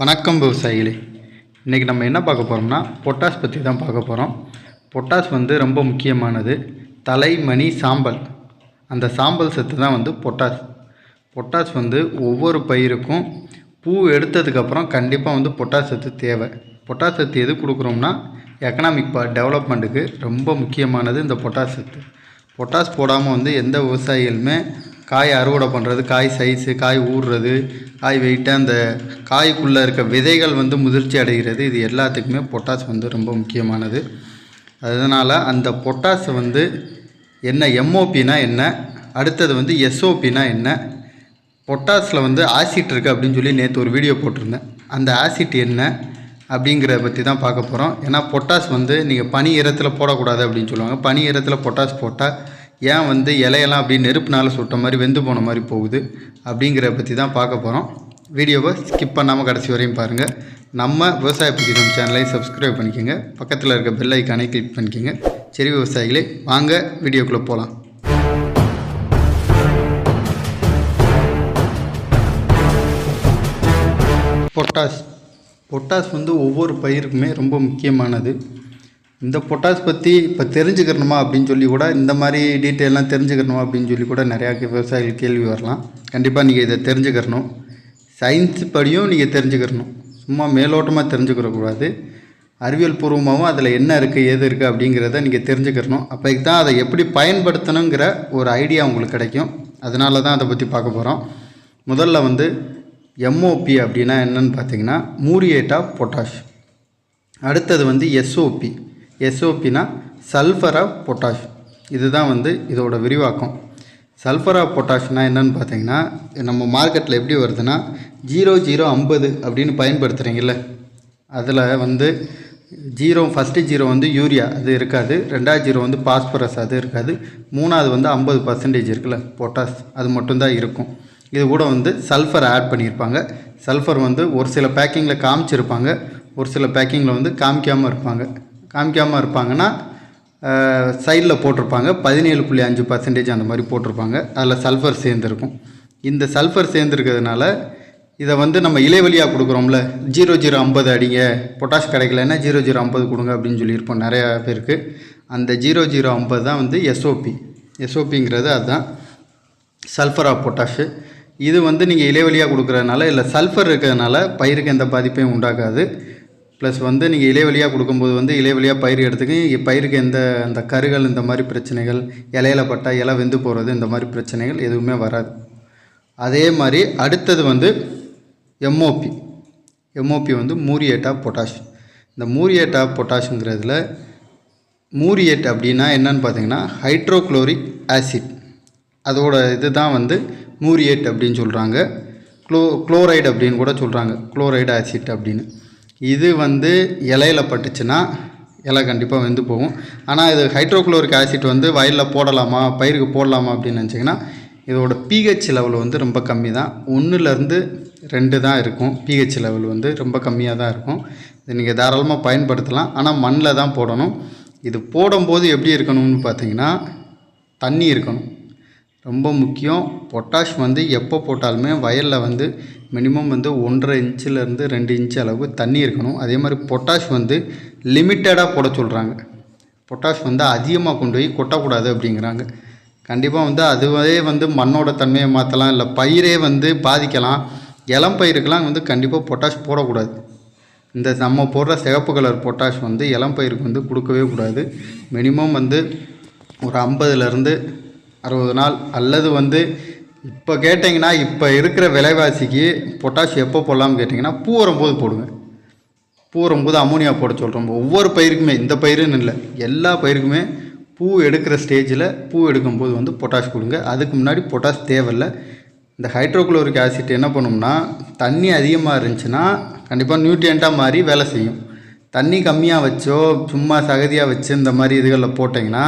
வணக்கம் விவசாயிகளே. இன்றைக்கி நம்ம என்ன பார்க்க போகிறோம்னா பொட்டாஸ் பற்றி தான் பார்க்க போகிறோம் பொட்டாஸ் வந்து ரொம்ப முக்கியமானது. தலை மணி சாம்பல். அந்த சாம்பல் சத்து தான் வந்து பொட்டாஸ் பொட்டாஸ் வந்து ஒவ்வொரு பயிருக்கும் பூ எடுத்ததுக்கப்புறம் கண்டிப்பாக வந்து பொட்டாஸ் சத்து தேவை. பொட்டாஸ் சத்து எது கொடுக்குறோம்னா எக்கனாமிக் பா டெவலப்மெண்ட்டுக்கு ரொம்ப முக்கியமானது இந்த பொட்டாஸ் சத்து. பொட்டாஸ் போடாமல் வந்து எந்த விவசாயிகளுமே காய் அறுவடை பண்ணுறது காய் சைஸு காய் ஊறுறது காய் வெயிட்டாக அந்த காய்க்குள்ளே இருக்க விதைகள் வந்து முதிர்ச்சி அடைகிறது. இது எல்லாத்துக்குமே பொட்டாஸ் வந்து ரொம்ப முக்கியமானது. அதனால் அந்த பொட்டாஸை வந்து என்ன எம்ஓபினா என்ன? அடுத்தது வந்து எஸ்ஓபினா என்ன? பொட்டாஸில் வந்து ஆசிட் இருக்குது அப்படின்னு சொல்லி நேற்று ஒரு வீடியோ போட்டிருந்தேன். அந்த ஆசிட் என்ன? அப்படிங்கிறத பற்றி தான் பார்க்க போகிறோம் ஏன்னா பொட்டாஸ் வந்து நீங்கள் பனி ஈரத்தில் போடக்கூடாது அப்படின்னு சொல்லுவாங்க. பனி ஈரத்தில் பொட்டாஸ் போட்டால் ஏன் வந்து இலையெல்லாம் அப்படி நெருப்புனால் சுட்ட மாதிரி வெந்து போன மாதிரி போகுது அப்படிங்கிறத பற்றி தான் பார்க்க போகிறோம் வீடியோவை ஸ்கிப் பண்ணாமல் கடைசி வரையும் பாருங்கள் நம்ம விவசாய புதினம் சேனலையும் சப்ஸ்கிரைப் பண்ணிக்கோங்க. பக்கத்தில் இருக்க பெல் ஐக்கானை கிளிக் பண்ணிக்கோங்க. சரி விவசாயிகளே வாங்க வீடியோக்குள்ளே போகலாம் பொட்டாஸ் பொட்டாஸ் வந்து ஒவ்வொரு பயிருக்குமே ரொம்ப முக்கியமானது. இந்த பொட்டாஸ் பற்றி இப்போ தெரிஞ்சுக்கிறணுமா அப்படின்னு சொல்லி கூட இந்த மாதிரி டீட்டெயிலாம் தெரிஞ்சுக்கணுமா அப்படின்னு சொல்லி கூட நிறையா விவசாயிகள் கேள்வி வரலாம். கண்டிப்பாக நீங்கள் இதை தெரிஞ்சுக்கிறணும் சயின்ஸ் படியும் நீங்கள் தெரிஞ்சுக்கிறணும் சும்மா மேலோட்டமாக தெரிஞ்சுக்கிறக்கூடாது அறிவியல் பூர்வமாகவும் அதில் என்ன இருக்குது ஏது இருக்குது அப்படிங்கிறத நீங்கள் தெரிஞ்சுக்கிறணும் அப்போ தான் அதை எப்படி பயன்படுத்தணுங்கிற ஒரு ஐடியா உங்களுக்கு கிடைக்கும். அதனால தான் அதை பற்றி பார்க்க போகிறோம் முதல்ல வந்து எம்ஓபி அப்படின்னா என்னன்னு பார்த்தீங்கன்னா மூரியேட் ஆஃப் பொட்டாஷ் அடுத்தது வந்து எஸ்ஓபி எஸ்ஓபினா சல்ஃபர் ஆஃப் பொட்டாஷ். இதுதான் வந்து இதோட விரிவாக்கம். சல்ஃபர் ஆஃப் பொட்டாஷ்னா என்னன்னு பார்த்தீங்கன்னா நம்ம மார்க்கெட்டில் எப்படி வருதுன்னா ஜீரோ ஜீரோ ஐம்பது அப்படின்னு பயன்படுத்துகிறீங்கல்ல அதில் வந்து ஜீரோ ஃபஸ்ட்டு ஜீரோ வந்து யூரியா அது இருக்காது. ரெண்டாவது ஜீரோ வந்து பாஸ்பரஸ் அது இருக்காது. மூணாவது வந்து ஐம்பது பர்சன்டேஜ் இருக்குல்ல பொட்டாஸ் அது மட்டும்தான் இருக்கும். இது கூட வந்து சல்ஃபர் ஆட் பண்ணியிருப்பாங்க. சல்ஃபர் வந்து ஒரு சில பேக்கிங்கில் காமிச்சிருப்பாங்க. ஒரு சில பேக்கிங்கில் வந்து காமிக்காமல் இருப்பாங்க. காமிக்காமல் இருப்பாங்கன்னா சைடில் போட்டிருப்பாங்க. பதினேழு புள்ளி அஞ்சு பர்சன்டேஜ் அந்த மாதிரி போட்டிருப்பாங்க. அதில் சல்ஃபர் சேர்ந்துருக்கும். இந்த சல்ஃபர் சேர்ந்துருக்கிறதுனால இதை வந்து நம்ம இலைவழியாக கொடுக்குறோம்ல ஜீரோ ஜீரோ ஐம்பது அடிங்க பொட்டாஷ் கிடைக்கலன்னா ஜீரோ ஜீரோ ஐம்பது கொடுங்க அப்படின்னு சொல்லியிருப்போம் நிறையா பேருக்கு. அந்த ஜீரோ ஜீரோ ஐம்பது தான் வந்து எஸ்ஓபி எஸ்ஓபிங்கிறது அதுதான் சல்ஃபர் ஆஃப் பொட்டாஷு இது வந்து நீங்கள் இலைவழியாக கொடுக்குறதுனால இல்லை சல்ஃபர் இருக்கிறதுனால பயிருக்கு எந்த பாதிப்பையும் உண்டாக்காது ப்ளஸ் வந்து நீங்கள் இலைவழியாக கொடுக்கும்போது வந்து இலைவழியாக பயிர் எடுத்துக்கு பயிருக்கு எந்த அந்த கருகள் இந்த மாதிரி பிரச்சனைகள் இலையில பட்டால் இலை வெந்து போகிறது இந்த மாதிரி பிரச்சனைகள் எதுவுமே வராது. அதே மாதிரி அடுத்தது வந்து எம்ஓபி எம்ஓபி வந்து மூரியேட் ஆஃப் பொட்டாஷ் இந்த மூரியேட் ஆஃப் பொட்டாஷுங்கிறதுல மூரியேட் அப்படின்னா என்னன்னு பார்த்தீங்கன்னா ஹைட்ரோக்ளோரிக் ஆசிட் அதோட இது தான் வந்து மூரியேட் அப்படின்னு சொல்கிறாங்க குளோ குளோரைடு அப்படின்னு கூட சொல்கிறாங்க குளோரைடு ஆசிட் அப்படின்னு. இது வந்து இலையில பட்டுச்சுன்னா இலை கண்டிப்பாக வெந்து போகும். ஆனால் இது ஹைட்ரோக்ளோரிக் ஆசிட் வந்து வயலில் போடலாமா பயிருக்கு போடலாமா அப்படின்னு நினச்சிங்கன்னா இதோட பிஹெச் லெவல் வந்து ரொம்ப கம்மி தான் ஒன்றுலேருந்து ரெண்டு தான் இருக்கும். பிஹெச் லெவல் வந்து ரொம்ப கம்மியாக தான் இருக்கும். இது நீங்கள் தாராளமாக பயன்படுத்தலாம். ஆனால் மண்ணில் தான் போடணும். இது போடும்போது எப்படி இருக்கணும்னு பார்த்தீங்கன்னா தண்ணி இருக்கணும். ரொம்ப முக்கியம். பொட்டாஷ் வந்து எப்போ போட்டாலுமே வயலில் வந்து மினிமம் வந்து ஒன்றரை இன்ச்சிலேருந்து ரெண்டு இன்ச்சு அளவு தண்ணி இருக்கணும். அதே மாதிரி பொட்டாஷ் வந்து லிமிட்டடாக போட சொல்கிறாங்க பொட்டாஷ் வந்து அதிகமாக கொண்டு போய் கொட்டக்கூடாது அப்படிங்கிறாங்க. கண்டிப்பாக வந்து அதுவே வந்து மண்ணோட தன்மையை மாற்றலாம் இல்லை பயிரே வந்து பாதிக்கலாம். இளம் பயிருக்கெலாம் வந்து கண்டிப்பாக பொட்டாஷ் போடக்கூடாது. இந்த நம்ம போடுற சிகப்பு கலர் பொட்டாஷ் வந்து இளம் பயிருக்கு வந்து கொடுக்கவே கூடாது. மினிமம் வந்து ஒரு ஐம்பதுலேருந்து அறுபது நாள் அல்லது வந்து இப்போ கேட்டிங்கன்னா இப்போ இருக்கிற விலைவாசிக்கு பொட்டாஷ் எப்போ போடலாம்னு கேட்டிங்கன்னா பூ வரும்போது போடுங்க. பூ வரும்போது அமோனியா போட சொல்கிறோம் ஒவ்வொரு பயிருக்குமே இந்த பயிருன்னு இல்லை எல்லா பயிருக்குமே பூ எடுக்கிற ஸ்டேஜில் பூ எடுக்கும்போது வந்து பொட்டாஷ் கொடுங்க. அதுக்கு முன்னாடி பொட்டாஷ் தேவையில்லை. இந்த ஹைட்ரோக்ளோரிக் ஆசிட் என்ன பண்ணும்னா தண்ணி அதிகமாக இருந்துச்சுன்னா கண்டிப்பாக நியூட்ரியண்ட்டாக மாறி வேலை செய்யும். தண்ணி கம்மியாக வச்சோ சும்மா சகதியாக வச்சு இந்த மாதிரி இதுகளில் போட்டிங்கன்னா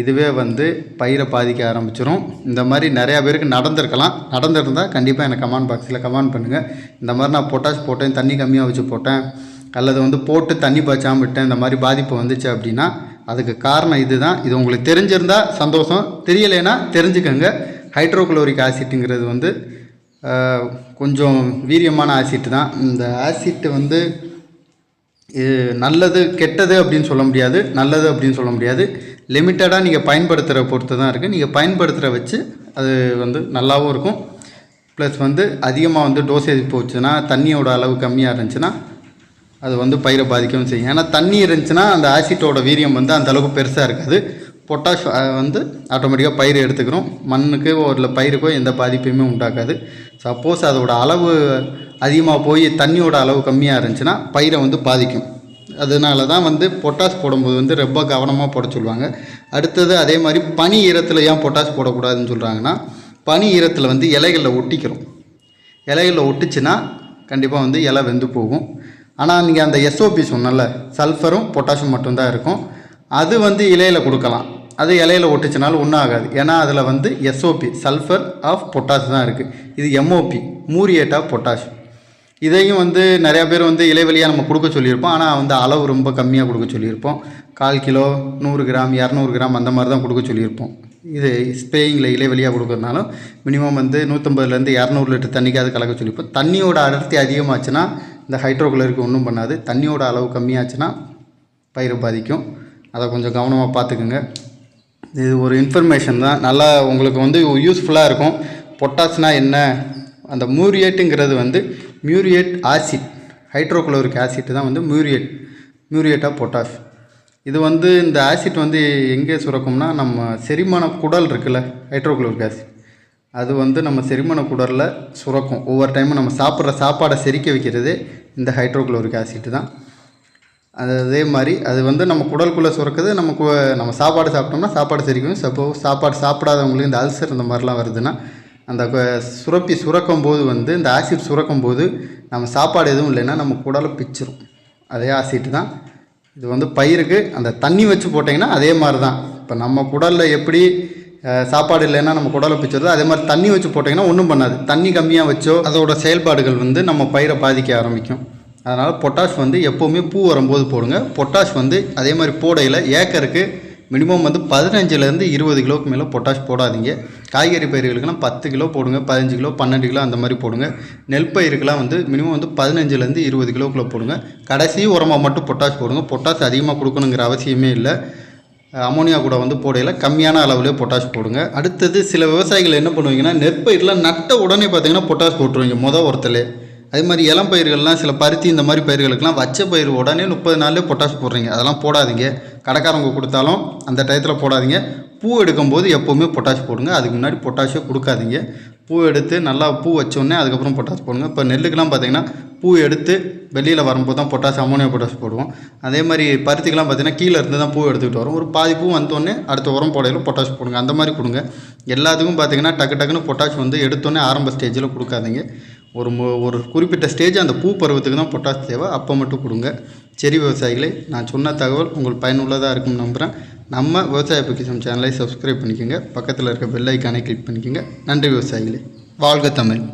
இதுவே வந்து பயிரை பாதிக்க ஆரம்பிச்சிடும் இந்த மாதிரி நிறையா பேருக்கு நடந்திருக்கலாம். நடந்திருந்தால் கண்டிப்பாக எனக்கு கமெண்ட் பாக்ஸில் கமெண்ட் பண்ணுங்கள் இந்த மாதிரி நான் பொட்டாஷ் போட்டேன் தண்ணி கம்மியாக வச்சு போட்டேன். அல்லது வந்து போட்டு தண்ணி பாய்ச்சாமல் விட்டேன் இந்த மாதிரி பாதிப்பு வந்துச்சு அப்படின்னா அதுக்கு காரணம் இதுதான். இது உங்களுக்கு தெரிஞ்சிருந்தால் சந்தோஷம். தெரியலைன்னா தெரிஞ்சுக்கோங்க. ஹைட்ரோக்ளோரிக் ஆசிட்டுங்கிறது வந்து கொஞ்சம் வீரியமான ஆசிட் தான். இந்த ஆசிட் வந்து இது நல்லது கெட்டது அப்படின்னு சொல்ல முடியாது. நல்லது அப்படின்னு சொல்ல முடியாது. லிமிட்டடாக நீங்கள் பயன்படுத்துகிற பொறுத்து தான் இருக்குது நீங்கள் பயன்படுத்துகிற வச்சு அது வந்து நல்லாவும் இருக்கும். ப்ளஸ் வந்து அதிகமாக வந்து டோசேஜ் போச்சுன்னா தண்ணியோட அளவு கம்மியாக இருந்துச்சுன்னா அது வந்து பயிரை பாதிக்கவும் செய்யும். ஏன்னா தண்ணி இருந்துச்சுன்னா அந்த ஆசிட்டோட வீரியம் வந்து அந்த அளவுக்கு பெருசாக இருக்காது. பொட்டாஷ் வந்து ஆட்டோமேட்டிக்காக பயிர் எடுத்துக்கிறோம். மண்ணுக்கு ஒரு பயிருக்கோ எந்த பாதிப்பையுமே உண்டாக்காது. சப்போஸ் அதோட அளவு அதிகமாக போய் தண்ணியோட அளவு கம்மியாக இருந்துச்சுன்னா பயிரை வந்து பாதிக்கும். அதனால தான் வந்து பொட்டாஷ் போடும்போது வந்து ரொம்ப கவனமாக போட சொல்லுவாங்க. அடுத்தது அதே மாதிரி பனி ஈரத்தில் ஏன் பொட்டாஷ் போடக்கூடாதுன்னு சொல்கிறாங்கன்னா பனி ஈரத்தில் வந்து இலைகளில் ஒட்டிக்கிறோம். இலைகளில் ஒட்டிச்சுன்னா கண்டிப்பாக வந்து இலை வெந்து போகும். ஆனால் நீங்கள் அந்த எஸ்ஓபி சொன்னல சல்ஃபரும் பொட்டாஷும் மட்டும்தான் இருக்கும். அது வந்து இலையில் கொடுக்கலாம். அது இலையில் ஒட்டுச்சுனாலும் ஒன்றும் ஆகாது ஏன்னா அதில் வந்து எஸ்ஓபி சல்ஃபர் ஆஃப் பொட்டாஷ் தான் இருக்குது இது எம்ஓபி மூரியேட் ஆஃப் பொட்டாஷ் இதையும் வந்து நிறையா பேர் வந்து இலைவெளியாக நம்ம கொடுக்க சொல்லியிருப்போம். ஆனால் வந்து அளவு ரொம்ப கம்மியாக கொடுக்க சொல்லியிருப்போம். கால் கிலோ நூறு கிராம் இரநூறு கிராம் அந்த மாதிரி தான் கொடுக்க சொல்லியிருப்போம். இது ஸ்ப்ரேயிங்கில் இலைவெளியாக கொடுக்குறதுனாலும் மினிமம் வந்து நூற்றம்பதுலேருந்து இரநூறு லிட்டர் தண்ணிக்கு அது கலக்க சொல்லியிருப்போம். தண்ணியோட அடர்த்தி அதிகமாச்சுன்னா இந்த ஹைட்ரோகுலருக்கு ஒன்றும் பண்ணாது. தண்ணியோட அளவு கம்மியாச்சுன்னா பயிர் பாதிக்கும். அதை கொஞ்சம் கவனமாக பார்த்துக்குங்க. இது ஒரு இன்ஃபர்மேஷன் தான். நல்லா உங்களுக்கு வந்து யூஸ்ஃபுல்லாக இருக்கும். பொட்டாஸ்னால் என்ன? அந்த மியூரியேட்டுங்கிறது வந்து மியூரியேட் ஆசிட் ஹைட்ரோகுளோரிக் ஆசிட் தான் வந்து மியூரியேட் மியூரியேட் ஆஃப் பொட்டாஷ் இது வந்து இந்த ஆசிட் வந்து எங்கே சுரக்கும்னா நம்ம செரிமான குடல் இருக்குல்ல ஹைட்ரோகுளோரிக் ஆசிட். அது வந்து நம்ம செரிமான குடலில் சுரக்கும். ஒவ்வொரு டைமும் நம்ம சாப்பிட்ற சாப்பாடை செரிக்க வைக்கிறதே இந்த ஹைட்ரோகுளோரிக் ஆசிட் தான். அது அதே மாதிரி அது வந்து நம்ம குடலுக்குள்ளே சுரக்குது நம்ம நம்ம சாப்பாடு சாப்பிட்டோம்னா சாப்பாடு செரிக்கும். சப்போஸ் சாப்பாடு சாப்பிடாதவங்களுக்கு இந்த அல்சர் இந்த மாதிரிலாம் வருதுன்னா அந்த சுரப்பி சுரக்கும் போது வந்து இந்த ஆசிட் சுரக்கும் போது நம்ம சாப்பாடு எதுவும் இல்லைன்னா நம்ம குடலை பிச்சிரும். அதே ஆசிட் தான். இது வந்து பயிருக்கு அந்த தண்ணி வச்சு போட்டிங்கன்னா அதே மாதிரி தான் இப்போ நம்ம குடலில் எப்படி சாப்பாடு இல்லைன்னா நம்ம குடலை பிச்சுறதோ அதே மாதிரி தண்ணி வச்சு போட்டிங்கன்னா ஒன்றும் பண்ணாது. தண்ணி கம்மியாக வச்சோ அதோட செயல்பாடுகள் வந்து நம்ம பயிரை பாதிக்க ஆரம்பிக்கும். அதனால் பொட்டாஷ் வந்து எப்போவுமே பூ வரும்போது போடுங்க. பொட்டாஷ் வந்து அதே மாதிரி போடையில் ஏக்கருக்கு மினிமம் வந்து பதினஞ்சுலேருந்து இருபது கிலோவுக்கு மேலே பொட்டாஷ் போடாதீங்க. காய்கறி பயிர்களுக்கெல்லாம் பத்து கிலோ போடுங்க பதினஞ்சு கிலோ பன்னெண்டு கிலோ அந்த மாதிரி போடுங்க. நெல் பயிருக்கெல்லாம் வந்து மினிமம் வந்து பதினஞ்சுலேருந்து இருபது கிலோக்குள்ளே போடுங்க. கடைசி உரமாக மட்டும் பொட்டாஷ் போடுங்க. பொட்டாஷ் அதிகமாக கொடுக்கணுங்கிற அவசியமே இல்லை. அமோனியா கூட வந்து போடையில் கம்மியான அளவுலேயே பொட்டாஷ் போடுங்க. அடுத்தது சில விவசாயிகள் என்ன பண்ணுவீங்கன்னா நெற்பயிரில் நட்ட உடனே பார்த்தீங்கன்னா பொட்டாஷ் போட்டுருவீங்க. மொதல் உரத்துலேயே அதே மாதிரி இளம் பயிர்கள்லாம் சில பருத்தி இந்த மாதிரி பயிர்களுக்கெல்லாம் வச்ச பயிர் உடனே முப்பது நாள்லேயே பொட்டாஷ் போடுறீங்க. அதெல்லாம் போடாதீங்க. கடைக்காரங்க கொடுத்தாலும் அந்த டயத்தில் போடாதீங்க. பூ எடுக்கும்போது எப்போவுமே பொட்டாஷ் போடுங்க. அதுக்கு முன்னாடி பொட்டாஷே கொடுக்காதீங்க. பூ எடுத்து நல்லா பூ வச்சோடனே அதுக்கப்புறம் பொட்டாஷ் போடுங்க. இப்போ நெல்லுக்கெல்லாம் பார்த்தீங்கன்னா பூ எடுத்து வெளியில் வரும்போது தான் பொட்டாஷ் அமோனியா பொட்டாஷ் போடுவோம். அதே மாதிரி பருத்திக்கெல்லாம் பார்த்தீங்கன்னா கீழே இருந்து தான் பூ எடுத்துக்கிட்டு வரும். ஒரு பாதி பூ வந்தோடனே அடுத்த உரம் போடையில் பொட்டாஷ் போடுங்க. அந்த மாதிரி கொடுங்க. எல்லாத்துக்கும் பார்த்தீங்கன்னா டக்கு டக்குன்னு பொட்டாஷ் வந்து எடுத்தோடனே ஆரம்ப ஸ்டேஜில் கொடுக்காதீங்க. ஒரு ஒரு குறிப்பிட்ட ஸ்டேஜ் அந்த பூ பருவத்துக்கு தான் பொட்டாஷ் தேவை. அப்போ மட்டும் கொடுங்க. செரி விவசாயிகளை நான் சொன்ன தகவல் உங்களுக்கு பயனுள்ளதாக இருக்கும்னு நம்புகிறேன் நம்ம விவசாய பொக்கிஷம் சேனலை சப்ஸ்கிரைப் பண்ணிக்கோங்க. பக்கத்தில் இருக்க பெல் ஐக்கானை கிளிக் பண்ணிக்கோங்க. நன்றி விவசாயிகளே. வாழ்க தமிழ்.